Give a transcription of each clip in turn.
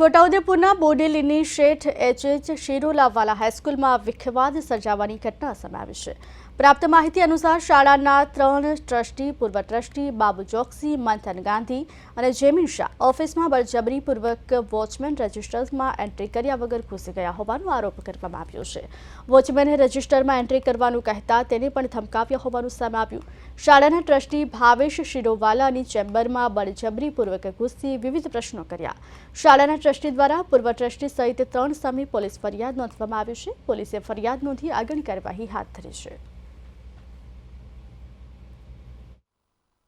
છોટાઉદેપુરના બોડેલીની શેઠ H H શિરોલાવાલા હાઈસ્કૂલમાં વિખવાદ સર્જાવાની ઘટના સામે આવી છે. પ્રાપ્ત માહિતી અનુસાર શાળાના ત્રણ ટ્રસ્ટી, પૂર્વ ટ્રસ્ટી, બાબુ ચોકસી, મંથન ગાંધી અને જેમિન શાહ ઓફિસમાં બળજબરીપૂર્વક વોચમેન રજિસ્ટર્સમાં એન્ટ્રી કર્યા વગર ઘૂસી ગયા હોવાનો આરોપ કરવામાં આવ્યો છે. વોચમેને રજિસ્ટરમાં એન્ટ્રી કરવાનું કહેતા તેને પણ ધમકાવ્યા હોવાનું સામે આવ્યું. શાળાના ટ્રસ્ટી ભાવેશ શિરોવાલાની ચેમ્બરમાં બળજબરીપૂર્વક ઘૂસી વિવિધ પ્રશ્નો કર્યા. શાળાના ટ્રસ્ટી દ્વારા પૂર્વ ટ્રસ્ટી સહિત ત્રણ સામે પોલીસ ફરિયાદ નોંધવામાં આવી છે. પોલીસે ફરિયાદ નોંધી આગળની કાર્યવાહી હાથ ધરી છે.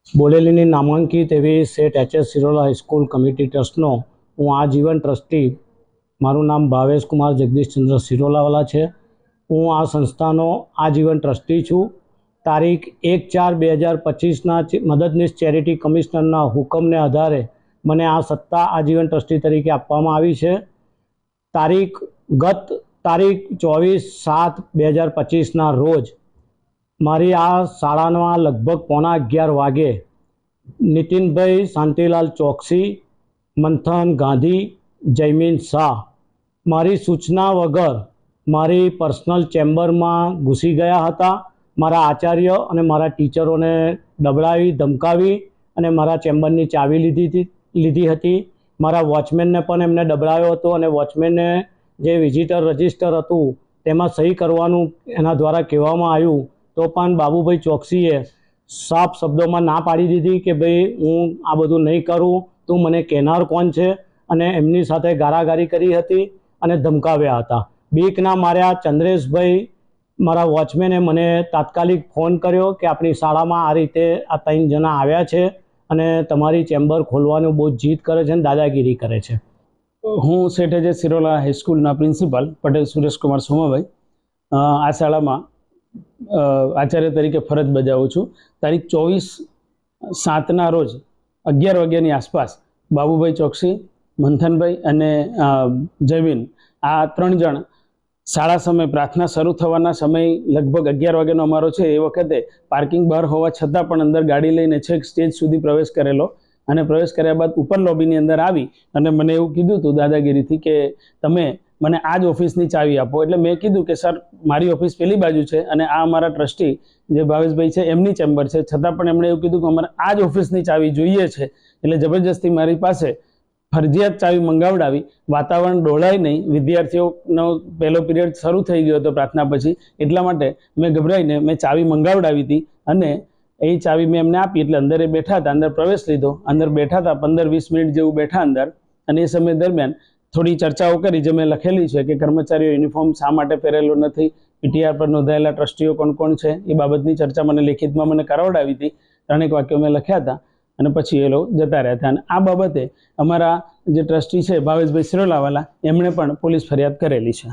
બોડેલીની નામાંકિત એવી set H S Sirola high school committee ટ્રસ્ટનો હું આજીવન ટ્રસ્ટી, મારું નામ ભાવેશ કુમાર જગદીશચંદ્ર સિરોલાવાલા છે. હું આ સંસ્થાનો આજીવન ટ્રસ્ટી છું. તારીખ એક ચાર બે હજાર પચીસના મદદનીશ ચેરિટી કમિશનરના હુકમને આધારે મને આ સત્તા આજીવન ટ્રસ્ટી તરીકે આપવામાં આવી છે. તારીખ ગત તારીખ ચોવીસ સાત બે હજાર પચીસના રોજ મારી આ શાળામાં લગભગ પોણા અગિયાર વાગે નીતિનભાઈ શાંતિલાલ ચોકસી, મંથન ગાંધી, જયમીન શાહ મારી સૂચના વગર મારી પર્સનલ ચેમ્બરમાં ઘૂસી ગયા હતા. મારા આચાર્ય અને મારા ટીચરોને ડબડાવી ધમકાવી અને મારા ચેમ્બરની ચાવી લીધી હતી. લીધી હતી. મારા વોચમેનને પણ એમને દબડાવ્યો હતો અને વોચમેનને જે વિઝિટર રજિસ્ટર હતું, તેમાં સહી કરવાનું એના દ્વારા કહેવામાં આવ્યું. તો પણ બાબુભાઈ ચોકસીએ સાફ શબ્દોમાં ના પાડી દીધી કે ભાઈ હું આ બધું નહીં કરું, તું મને કહેનાર કોણ છે? અને એમની સાથે ગારાગારી કરી હતી અને ધમકાવ્યા હતા. બીકના માર્યા ચંદ્રેશભાઈ, મારા વોચમેને મને તાત્કાલિક ફોન કર્યો કે આપણી શાળામાં આ રીતે આ ત્રણ જણા આવ્યા છે. અને તમારી ચેમ્બર ખોલવાનું બહુ જીદ કરે છે અને દાદાગીરી કરે છે. હું શેઠ જે સિરોલા હાઈસ્કૂલના પ્રિન્સિપાલ પટેલ સુરેશકુમાર સોમાભાઈ આ શાળામાં આચાર્ય તરીકે ફરજ બજાવું છું. તારીખ ચોવીસ સાતના રોજ અગિયાર વાગ્યાની આસપાસ બાબુભાઈ ચોકસી, મંથનભાઈ અને જયવીન આ ત્રણ જણ શાળા સમય પ્રાર્થના શરૂ થવાના સમય લગભગ અગિયાર વાગ્યાનો અમારો છે, એ વખતે પાર્કિંગ બહાર હોવા છતાં પણ અંદર ગાડી લઈને છેક સ્ટેજ સુધી પ્રવેશ કરેલો અને પ્રવેશ કર્યા બાદ ઉપર લોબીની અંદર આવી અને મને એવું કીધું હતું દાદાગીરીથી કે તમે મને આ જ ઓફિસની ચાવી આપો. એટલે મેં કીધું કે, સર, મારી ઓફિસ પેલી બાજુ છે અને આ અમારા ટ્રસ્ટી જે ભાવેશભાઈ છે, એમની ચેમ્બર છે. છતાં પણ એમણે એવું કીધું કે, અમારે આ જ ઓફિસની ચાવી જોઈએ છે. એટલે જબરજસ્તી મારી પાસે ફરજિયાત ચાવી મંગાવડાવી, વાતાવરણ ડોળાય નહીં, વિદ્યાર્થીઓનો પહેલો પિરિયડ શરૂ થઈ ગયો હતો પ્રાર્થના પછી. એટલા માટે મેં ગભરાઈને મેં ચાવી મંગાવડાવી હતી અને એ ચાવી મેં એમને આપી એટલે અંદર એ બેઠા હતા, અંદર પ્રવેશ લીધો. અંદર બેઠા હતા પંદર વીસ મિનિટ જેવું બેઠા અંદર અને એ સમય દરમિયાન થોડી ચર્ચાઓ કરી જે મેં લખેલી છે કે કર્મચારીઓ યુનિફોર્મ શા માટે પહેરેલો નથી, પીટીઆર પર નોંધાયેલા ટ્રસ્ટીઓ કોણ કોણ છે, એ બાબતની ચર્ચા મને લેખિતમાં મને કરાવડાવી હતી. ત્રણેક વાક્યો મેં લખ્યા હતા. અને પછી એ લોકો જતા રહ્યા હતા. અને આ બાબતે અમારા જે ટ્રસ્ટી છે ભાવેશભાઈ સિરોલાવાલા, એમણે પણ પોલીસ ફરિયાદ કરેલી છે.